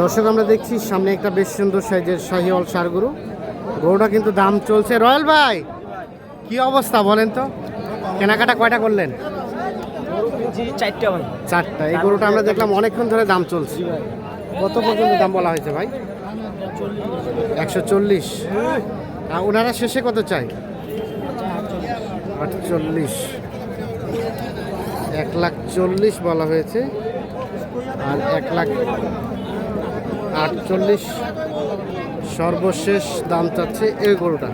দর্শক আমরা দেখছি সামনে একটা বেশ সুন্দর সাইজের শাহিওয়াল সারগুরু। গরুটা কিন্তু দাম চলছে। রয়্যাল ভাই কি অবস্থা বলেন তো? কেনাকাটা কয়টা করলেন? চারটা ভাই। চারটা। এই গরুটা আমরা দেখলাম অনেকক্ষণ ধরে দাম চলছে। কত পর্যন্ত দাম বলা হয়েছে ভাই? একশো চল্লিশ। আর ওনারা শেষে কত চাই আটচল্লিশ। এক লাখ চল্লিশ বলা হয়েছে। আর এক লাখ আটচল্লিশ সর্বশেষ দাম চাচ্ছে এই গরুটা।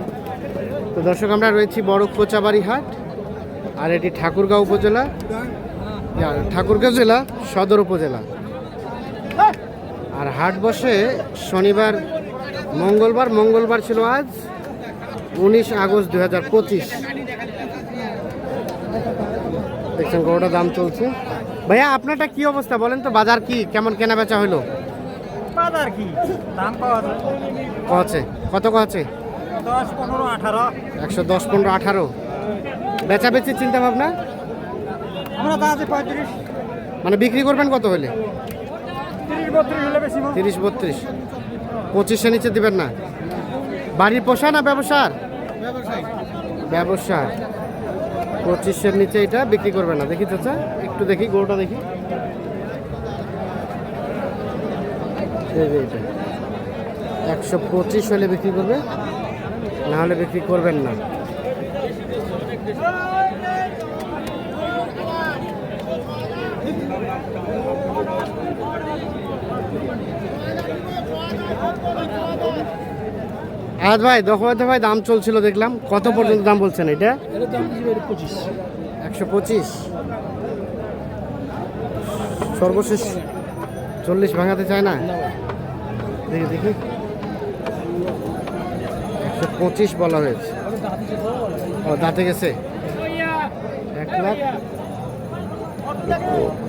তো দর্শক, আমরা রয়েছি বড় কোচাবাড়ি হাট, আর এটি ঠাকুরগাঁও উপজেলা। ঠাকুরগাঁও জেলা, সদর উপজেলা। আর হাট বসে শনিবার, মঙ্গলবার মঙ্গলবার ছিল আজ, উনিশ আগস্ট দু হাজার পঁচিশ। দেখছেন গরুটা দাম চলছে। ভাইয়া, আপনারটা কি অবস্থা বলেন তো, বাজার কি, কেমন কেনা বেচা হলো? বাজার কি? দাম পাওয়া যায়। কছে কত কছে দশ পনেরো আঠারো। একশো দশ পনেরো আঠারো। বেচা বেচির চিন্তা ভাবনা আমরা তা আছে পঁয়ত্রিশ। মানে বিক্রি করবেন কত হলে? তিরিশ বত্রিশ পঁচিশের নিচে দিবেন না? বাড়ির পোষা না ব্যবসার? ব্যবসা পঁচিশের নিচে এটা বিক্রি করবে না। দেখি চাচা একটু দেখি গরুটা দেখি এই যে এটা একশো পঁচিশ হলে বিক্রি করবে না হলে বিক্রি করবেন না। আয়াত ভাই দখলাতে ভাই দাম চলছিল দেখলাম। কত পর্যন্ত দাম বলছেন এটা? একশো পঁচিশ। সর্বশেষ চল্লিশ ভাঙাতে চায় না? দেখি দেখি। একশো পঁচিশ বলা হয়েছে। ও দাঁতে গেছে। এক লাখ।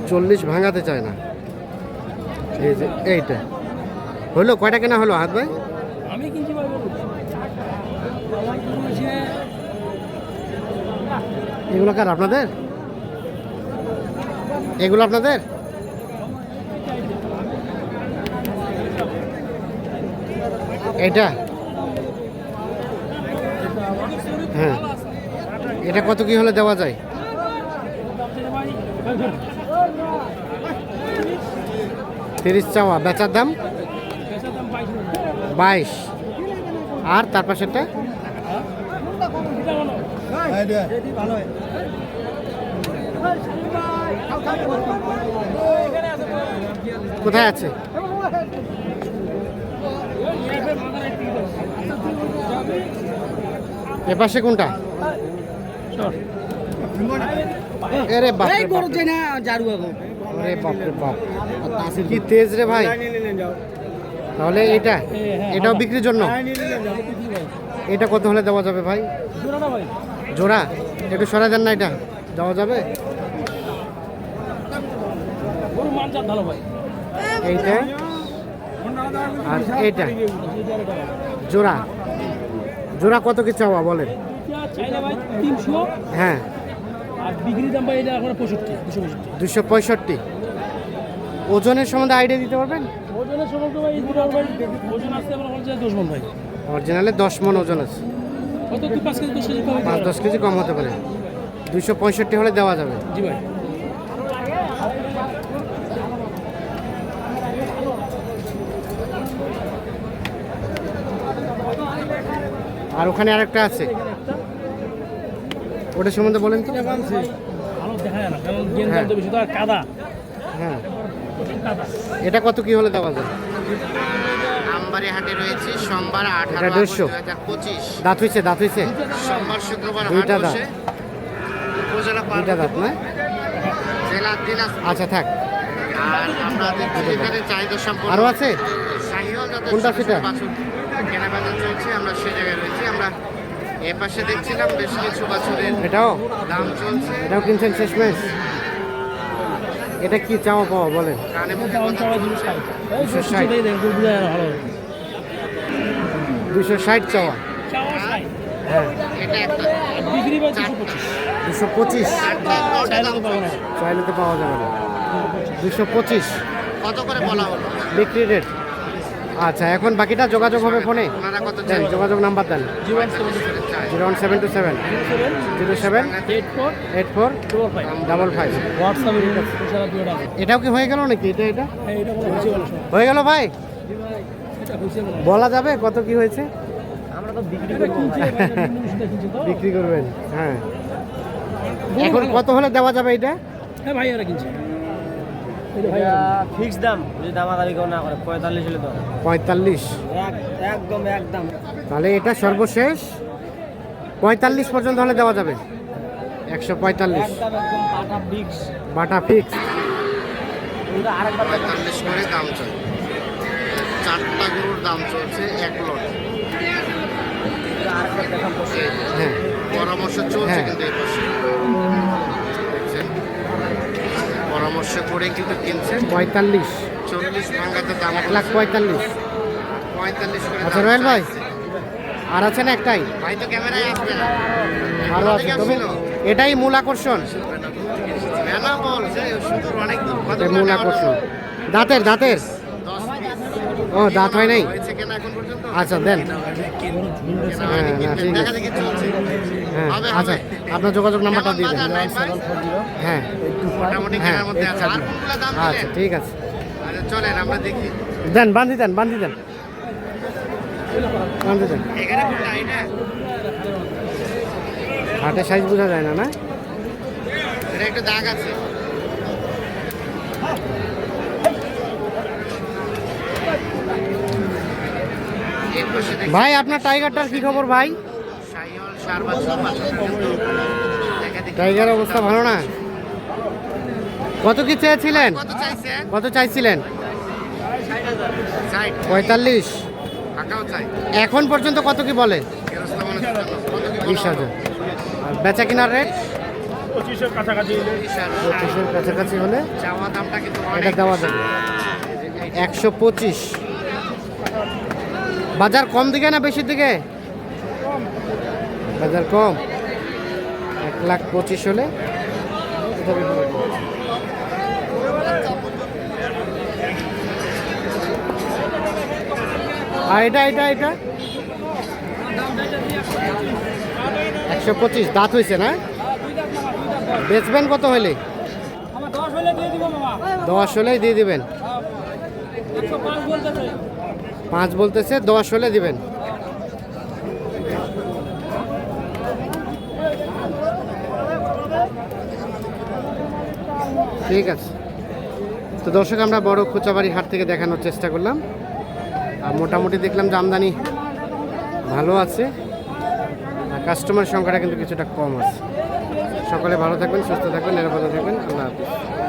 চল্লিশ ভাঙাতে চায় না। এই যে এইটা। হলো? কয়টা কেনা হলো হাত ভাই? আমি কিনছি এগুলো কার আপনাদের? এগুলো আপনাদের? এটা? হ্যাঁ। এটা কত কি হলে দেওয়া যায়? তিরিশ চাওয়া। বেচার দাম? বাইশ। আর তার পাশেরটা? কোথায় আছে? এ পাশে কোনটা? আরে বাপ রে বাপ রে। না জারু এখন আরে বাপ। রে বাপ কি তেজ রে ভাই। তাহলে এটা এটাও বিক্রির জন্য? এটা কত হলে দেওয়া যাবে ভাই? জোড়া একটু সরাই দেন না এটা। দেওয়া যাবে? গরু এইটা? আর এইটা? জোড়া? জোড়া কত কি চাওয়া বলেন? হ্যাঁ। দুশো পঁয়ষট্টি। ওজনের সম্বন্ধে আইডিয়া দিতে পারবেন? অরিজিনালে দশ মন ওজন আছে। পাঁচ দশ কেজি কম হতে পারে। দুশো পঁয়ষট্টি হলে দেওয়া যাবে। জি ভাই। আর ওখানে আরেকটা আছে। ওটার সম্বন্ধে বলেন তো। হ্যাঁ। হ্যাঁ। এটা কত কি হলে দেওয়া যায়? আমবাড়ি হাটে রয়েছে সোমবার আঠারো এটা দেড়শো। আগস্ট 2025 দাঁত হইছে দাঁত হইছে সোমবার শুক্রবার দুইটা দাঁত। বসে দুইটা দাঁত না? জেলা দিনাজপুর। আচ্ছা থাক। আর এখানে চাহিদা সম্পন্ন। আরও আছে? কোনটা সেটা? কেনাবেচা চলছে আমরা সে জায়গায় রয়েছি। আমরা এ পাশে দেখছিলাম বেশ কিছু বাছুরের এটাও? দাম চলছে। এটাও কিনছেন শেষমেশ? এটা কি চাওয়া পাওয়া বলেন। দুশো ষাট চাওয়া। চাওয়া হ্যাঁ। এটা একটা দুশো পঁচিশ? চাইলে দাম তো। চাইলে পাওয়া যাবে না। দুশো পঁচিশ। কত করে বলা হলো? বিক্রি রেট? আচ্ছা এখন বাকিটা যোগাযোগ হবে ফোনে? দেন যোগাযোগ নাম্বার দেন। Zero one seven zero one seven two seven. Zero seven eight four eight four double five. এটাও কি হয়ে গেল নাকি? এটা এটা? হ্যাঁ। হয়ে গেল ভাই? বলো। যাবে কত কি হয়েছে? আমরা তো বিক্রি করবেন হ্যাঁ। এখন কত হলে দেওয়া যাবে এটা? হ্যাঁ ভাই ওরা কিনছে। ভাই ফিক্স দাম যদি দামাদামি কেউ না করে পঁয়তাল্লিশ হলে তো পঁয়তাল্লিশ? এক একদম একদম। তাহলে এটা সর্বশেষ। পঁয়তাল্লিশ পর্যন্ত হলে দেওয়া যাবে। একশো পঁয়তাল্লিশ। একদম একদম ফিক্স বাটা ফিক্স পঁয়তাল্লিশ করে দাম চলে চারটা গরুর দাম চলছে এক লট হ্যাঁ। পরামর্শ চলছে হ্যাঁ। কিন্তু এই পাশে? পরামর্শ করে কিন্তু কিনছেন পঁয়তাল্লিশ। চল্লিশ ভাঙাতে দাম এক লাখ পঁয়তাল্লিশ। পঁয়তাল্লিশ করে আচ্ছা রয়েল ভাই আর আছে না একটাই? ভাই তো ক্যামেরায় আসবে না। আরও আছে তবে এটাই মূল আকর্ষণ। মেলা আকর্ষণ। দাঁতের দাঁতের। ও দাঁত হয় নাই? আচ্ছা দেন। হ্যাঁ। ঠিক আছে। হ্যাঁ আচ্ছা আপনার যোগাযোগ নাম্বারটা দিয়ে দেন? হ্যাঁ হ্যাঁ, আচ্ছা ঠিক আছে। আচ্ছা, চলেন আমরা দেখি। দেন বান্ধি দেন বান্ধি দেন। বান্ধি দেন। হাটের সাইজ বোঝা যায় না না? একটু দাগ আছে। ভাই আপনার টাইগারটার কি খবর ভাই? দেখি। অবস্থা ভালো না? কত কি চেয়েছিলেন? কত চাইছিলেন? পঁয়তাল্লিশ। এখন পর্যন্ত কত কি বলে? কি বিশ হাজার। আর বেচা কিনার রেট পঁচিশের কাছাকাছি। পঁচিশের কাছাকাছি হলে চাওয়া দামটা কিন্তু এটা দেওয়া যাবে একশো পঁচিশ। বাজার কম দিকে না বেশির দিকে? বাজার কম, এক লাখ পঁচিশ হলে এটা এটা এটা? একশো পঁচিশ, দাঁত হয়েছে না? বেচবেন কত হলে দশ হলেই দিয়ে দিবেন। পাঁচ বলতেছে, দশ হলে দিবেন। ঠিক আছে। তো দর্শক, আমরা বড় খোঁচাবাড়ি হাট থেকে দেখানোর চেষ্টা করলাম। আর মোটামুটি দেখলাম যে আমদানি ভালো আছে। আর কাস্টমার সংখ্যাটা কিন্তু কিছুটা কম আছে। সকলে ভালো থাকবেন, সুস্থ থাকবেন, নিরাপদে থাকবেন। আল্লাহ হাফিজ।